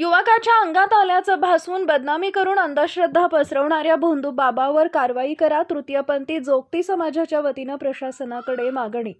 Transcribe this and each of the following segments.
युवकाच्या अंगात आल्याचं भासवून बदनामी करून अंधश्रद्धा पसरवणाऱ्या भोंदू बाबावर कारवाई करा तृतीयपंथी जोगती समाजाच्या वतीनं प्रशासनाकडे मागणी.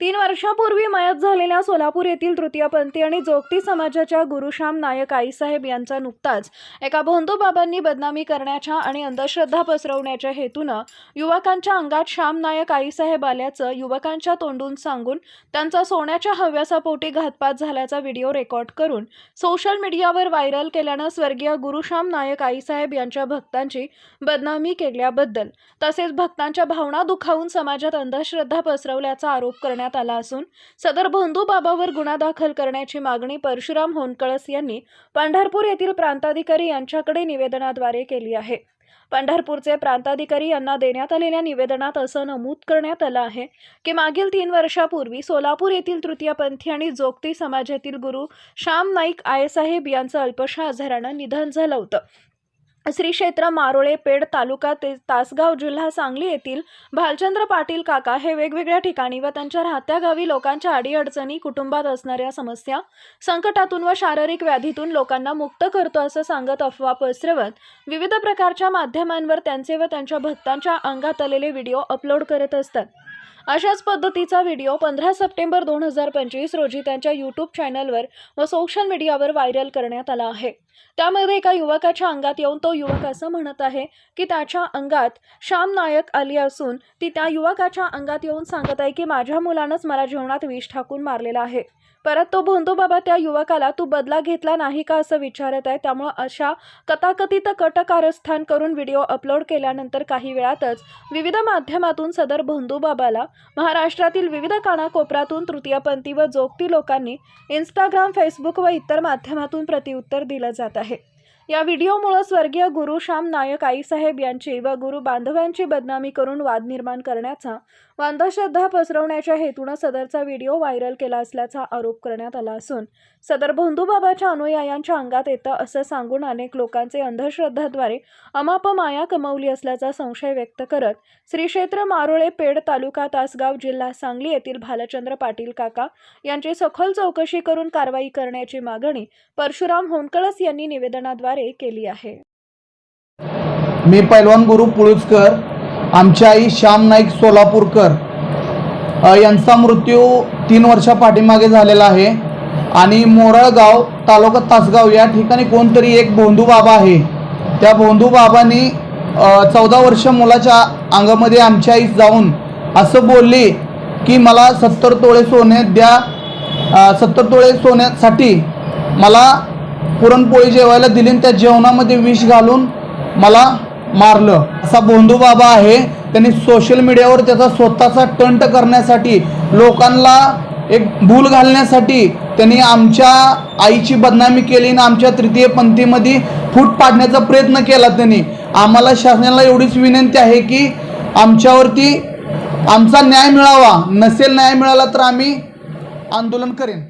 तीन वर्षापूर्वी मयत झालेल्या सोलापूर येथील तृतीयपंथी आणि जोगती समाजाच्या गुरुश्याम नायक आईसाहेब यांचा नुकताच एका भोंदू बाबांनी बदनामी करण्याच्या आणि अंधश्रद्धा पसरवण्याच्या हेतूनं युवकांच्या अंगात श्याम नायक आईसाहेब आल्याचं युवकांच्या तोंडून सांगून त्यांचा सोन्याच्या हव्यासापोटी घातपात झाल्याचा व्हिडिओ रेकॉर्ड करून सोशल मीडियावर व्हायरल केल्यानं स्वर्गीय गुरुश्याम नायक आईसाहेब यांच्या भक्तांची बदनामी केल्याबद्दल तसेच भक्तांच्या भावना दुखावून समाजात अंधश्रद्धा पसरवल्याचा आरोप करण्यात आला असून सदर भोंदू बाबावर गुन्हा दाखल करण्याची मागणी परशुराम होनकळस यांनी पंढरपूर येथील प्रांताधिकारी यांच्याकडे निवेदनाद्वारे केली आहे. पंढरपूरचे प्रांताधिकारी यांना देण्यात आलेल्या निवेदनात असं नमूद करण्यात आलं आहे की मागील तीन वर्षापूर्वी सोलापूर येथील तृतीयपंथी आणि जोगती समाजातील गुरु श्याम नाईक आयसाहेब यांचं अल्पशा आजारानं निधन झालं होतं. श्री क्षेत्र मारोळे पेड तालुका ते तासगाव जिल्हा सांगली येथील भालचंद्र पाटील काका हे वेगवेगळ्या ठिकाणी व त्यांच्या राहत्या गावी लोकांच्या अडीअडचणी कुटुंबात असणाऱ्या समस्या संकटातून व शारीरिक व्याधीतून लोकांना मुक्त करतो असं सांगत अफवा पसरवत विविध प्रकारच्या माध्यमांवर त्यांचे व त्यांच्या भक्तांच्या अंगात आलेले व्हिडिओ अपलोड करत असतात. अशाच पद्धतीचा व्हिडिओ पंधरा सप्टेंबर दोन हजार पंचवीस रोजी त्यांच्या यूट्यूब चॅनलवर व सोशल मीडियावर व्हायरल करण्यात आला आहे. त्यामध्ये एका युवकाच्या अंगात येऊन तो युवक असं म्हणत आहे की त्याच्या अंगात श्याम नायक आली असून ती त्या युवकाच्या अंगात येऊन सांगत आहे की माझ्या मुलानंच मला जेवणात विष ठाकून मारलेला आहे. परत तो भोंदू बाबा त्या युवकाला तू बदला घेतला नाही का? असं विचारत आहे. त्यामुळं अशा कथाकथित कटकारस्थान करून व्हिडिओ अपलोड केल्यानंतर काही वेळातच विविध माध्यमातून सदर भोंदू बाबाला महाराष्ट्रातील विविध कानाकोपऱ्यातून तृतीयपंथी व जोगती लोकांनी इंस्टाग्राम फेसबुक व इतर माध्यमातून प्रतिउत्तर दिलं जातं आहे. या व्हिडिओमुळे स्वर्गीय गुरु श्याम नायक आईसाहेब यांची व गुरु बांधवांची बदनामी करून वाद निर्माण करण्याचा व अंधश्रद्धा पसरवण्याच्या हेतूनं सदरचा व्हिडिओ व्हायरल केला असल्याचा आरोप करण्यात आला असून सदर भोंदूबाबाच्या अनुयायांच्या अंगात येतं असं सांगून अनेक लोकांचे अंधश्रद्धाद्वारे अमाप माया कमावली असल्याचा संशय व्यक्त करत श्री क्षेत्र मारोळे पेड तालुका तासगाव जिल्हा सांगली येथील भालचंद्र पाटील काका यांची सखोल चौकशी करून कारवाई करण्याची मागणी परशुराम होनकळस यांनी निवेदनाद्वारे केली आहे. मी पैलवान गुरु पुळुचकर आमची आई श्याम नाईक सोलापूरकर यांचा मृत्यू तीन वर्षा पाठीमागे झालेला आहे. आणि मोरळगाव तालुका तासगाव या ठिकाणी कोणतरी एक भोंदू बाबा आहे. त्या भोंदू बाबांनी चौदा वर्ष मुलाच्या अंगामध्ये आमच्या आई जाऊन असं बोलली की मला सत्तर तोळे सोने द्या. सत्तर तोळे सोन्यासाठी मला पुरणपोळी जेवायला दिली त्या जेवणामध्ये विष घालून मला मारलं. असा भोंदू बाबा आहे. त्यांनी सोशल मीडियावर त्याचा स्वतःचा टंट करण्यासाठी लोकांना एक भूल घालण्यासाठी त्यांनी आमच्या आईची बदनामी केली आणि आमच्या तृतीय पंथीमध्ये फूट पाडण्याचा प्रयत्न केला त्यांनी. आम्हाला शासनाला एवढीच विनंती आहे की आमच्यावरती आमचा न्याय मिळावा. नसेल न्याय मिळाला तर आम्ही आंदोलन करेन.